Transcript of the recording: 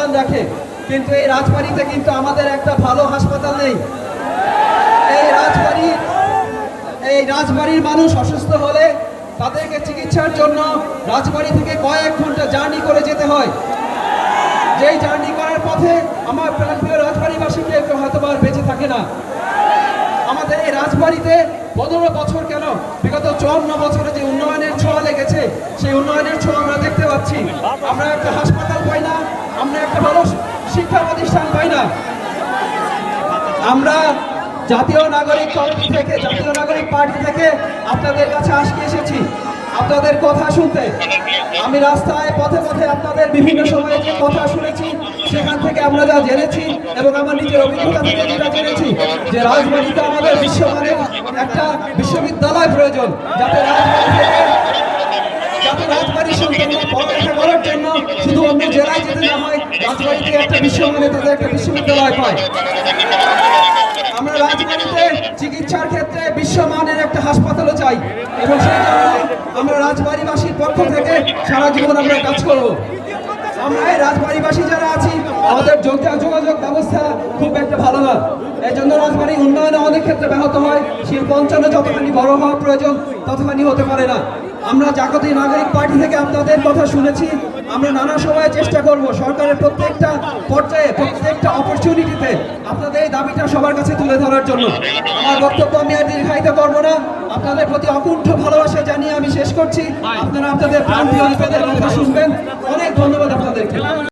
রাখে। কিন্তু এই রাজবাড়িতে কিন্তু আমাদের একটা ভালো হাসপাতাল নেই। এই রাজবাড়ি, এই রাজবাড়ির মানুষ অসুস্থ হলে তাদেরকে চিকিৎসার জন্য রাজবাড়ি থেকে কয়েক ঘণ্টা জার্নি করে যেতে হয়। যেই জার্নি করার পথে আমার প্রাণপ্রিয় রাজবাড়িবাসী কেউ কেউ হয়তো আর বেঁচে থাকে না। আমাদের এই রাজবাড়িতে পনেরো বছর কেন? বিগত চুয়ান্ন বছরে যে উন্নয়নের ছোঁয়া লেগেছে, সেই উন্নয়নের ছোঁয়া আমরা দেখতে পাচ্ছি। আমরা একটা শিক্ষা প্রতিষ্ঠান পাই না? আমরা জাতীয় নাগরিক কমিটি থেকে, জাতীয় নাগরিক পার্টি থেকে আপনাদের কাছে আজকে এসেছি। আপনাদের কথা শুনতে। আমি রাস্তায় পথে পথে আপনাদের বিভিন্ন সময়ে যে কথা শুনেছি, সেখান থেকে আমরা যা জেনেছি এবং আমার নিজের অভিজ্ঞতা থেকে যেটা জেনেছি, যে রাজবাড়িতে আমাদের বিশ্বমানের একটা বিশ্ববিদ্যালয় প্রয়োজন, যাতে রাজবাড়ি থেকে যাতে রাজবাড়ির সন্তানরা পড়ালেখা করার জন্য শুধু অন্য জেলায় যেতে না হয় রাজবাড়িতে একটা বিশ্বমানের তাদের একটা বিশ্ববিদ্যালয় পায়। আমরা রাজবাড়িতে চিকিৎসার ক্ষেত্রে বিশ্বমানের একটা হাসপাতালও চাই এবং সেই জন্য আমরা রাজবাড়িবাসীর পক্ষ থেকে সারা জীবন আমরা কাজ করব। আমরা এই রাজবাড়িবাসী যারা আছি, আমাদের যোগা- যোগাযোগ ব্যবস্থা খুব একটা ভালো না। এই জন্য রাজবাড়ি উন্নয়নে অনেক ক্ষেত্রে ব্যাহত হয়। শিল্প অঞ্চলে যতখানি বড় হওয়া প্রয়োজন, ততখানি হতে পারে না। আমরা জাগতিক নাগরিক পার্টি থেকে আপনাদের কথা শুনেছি। আমরা নানা সময়ে চেষ্টা করব সরকারের প্রত্যেকটা পর্যায়ে, প্রত্যেকটা অপরচুনিটিতে আপনাদের এই দাবিটা সবার কাছে তুলে ধরার জন্য। আমার বক্তব্য আমি আর দীর্ঘায়িত করব না। আপনাদের প্রতি অকুণ্ঠ ভালোবাসা জানিয়ে আমি শেষ করছি। আপনারা আপনাদের প্রাণ কথা শুনবেন। অনেক ধন্যবাদ আপনাদেরকে।